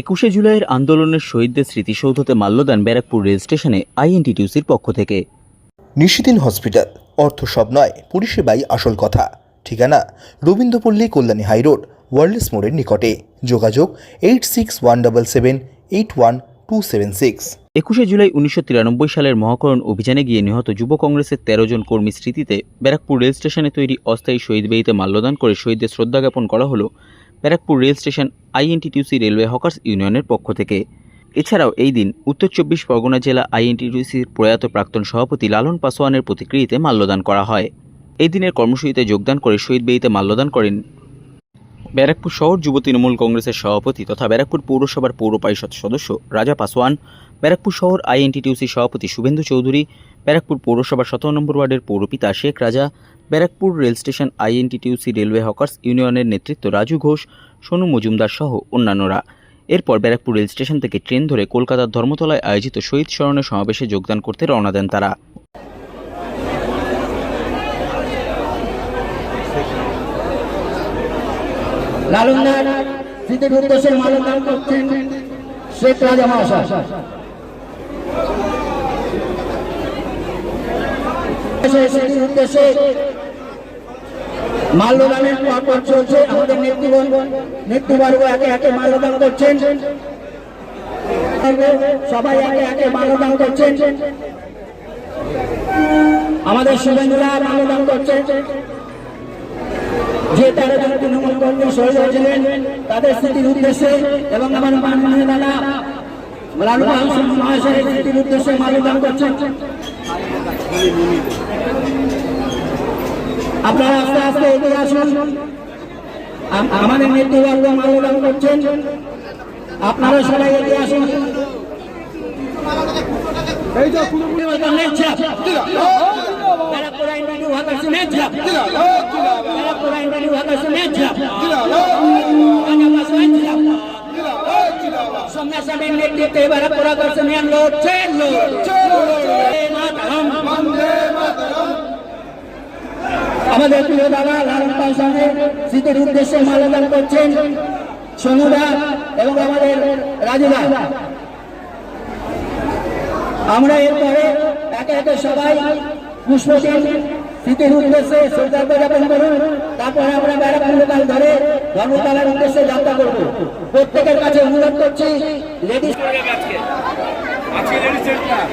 একুশে জুলাইয়ের আন্দোলনের শহীদদের স্মৃতিসৌধতে মাল্যদান ব্যারাকপুর রেল স্টেশনে আইএনটিটিউসির পক্ষ থেকে। নিশিদিন হসপিটাল অর্থ সব নয় পরিষেবাই আসল কথা। ঠিকানা রবীন্দ্রপল্লী কল্যাণী হাইরোড ওয়ার্ল্ডস মোড়ের নিকটে। যোগাযোগ eight six one double seven eight one two seven six. একুশে জুলাই উনিশশো তিরানব্বই সালের মহাকরণ অভিযানে গিয়ে নিহত যুব কংগ্রেসের তেরো জন কর্মী স্মৃতিতে ব্যারাকপুর রেল স্টেশনে তৈরি অস্থায়ী শহীদ বেদিতে মাল্যদান করে শহীদদের শ্রদ্ধা জ্ঞাপন করা হলো। Barrackpore rail station INTTUC railway hawkers ইউনিয়নের পক্ষ থেকে। এছাড়াও এই দিন উত্তর চব্বিশ পরগনা জেলা আইএনটিটিউসির প্রয়াত প্রাক্তন সভাপতি লালন পাসোয়ানের প্রতিকৃতিতে মাল্যদান করা হয়। এই দিনের কর্মসূচিতে যোগদান করে শহীদ বেদিতে মাল্যদান করেন ব্যারাকপুর শহর যুব তৃণমূল কংগ্রেসের সভাপতি তথা ব্যারাকপুর পৌরসভার পৌর পরিষদ সদস্য রাজা পাসোয়ান, ব্যারাকপুর শহর আইএনটিটিউসি সভাপতি শুভেন্দু চৌধুরী, ব্যারাকপুর পৌরসভার সতেরো নম্বর ওয়ার্ডের পৌরপিতা Sheikh Raja Barrackpore rail station INTTUC railway hawkers ইউনিয়নের নেতৃত্ব রাজু ঘোষ, সোনু মজুমদার সহ অন্যান্যরা। এরপর ব্যারাকপুর রেল স্টেশন থেকে ট্রেন ধরে কলকাতার ধর্মতলায় আয়োজিত শহীদ স্মরণে সমাবেশে যোগদান করতে রওনা দেন তারা। উদ্দেশ্যে মাল্যদানের পরপর চলছে, আমাদের নেতৃবর্গ নেতৃবর্গ একে একে মাল্যদান করছেন। সবাই একে একে মাল্যদান করছেন। আমাদের শুভেন্দুরা মাল্যদান করছেন। যে তারা জন তৃণমূল কর্মী শহীদ হয়েছিলেন, তাদের স্মৃতির উদ্দেশ্যে এবং আমার মাননীয় দাদা হোসেন মহাশয়ের স্মৃতির উদ্দেশ্যে মাল্যদান করছেন। আপনারা আস্তে আস্তে এগিয়ে আসুন। আম- আমাদের নেতৃবর্গ মাল্যদান করছেন। আপনারা সবাই এগিয়ে আসুন। ব্যারাকপুর আইন বাণী উহাকে শুনেছিলাম ব্যারাকপুর প্রিয় দাদা, লালন পাশানের স্মৃতির উদ্দেশ্যে মাল্যদান করছেন সোনুদা এবং আমাদের রাজুদা। আমরা এরপরে একে একে সবাই পুষ্পদিন স্মৃতির উদ্দেশ্যে শ্রদ্ধা জ্ঞাপন করুন। তারপরে আমরা ব্যারাকপুর লোকাল ধরে ধর্মতলার উদ্দেশ্যে যাত্রা করব। প্রত্যেকের কাছে অনুরোধ করছি ladies Joy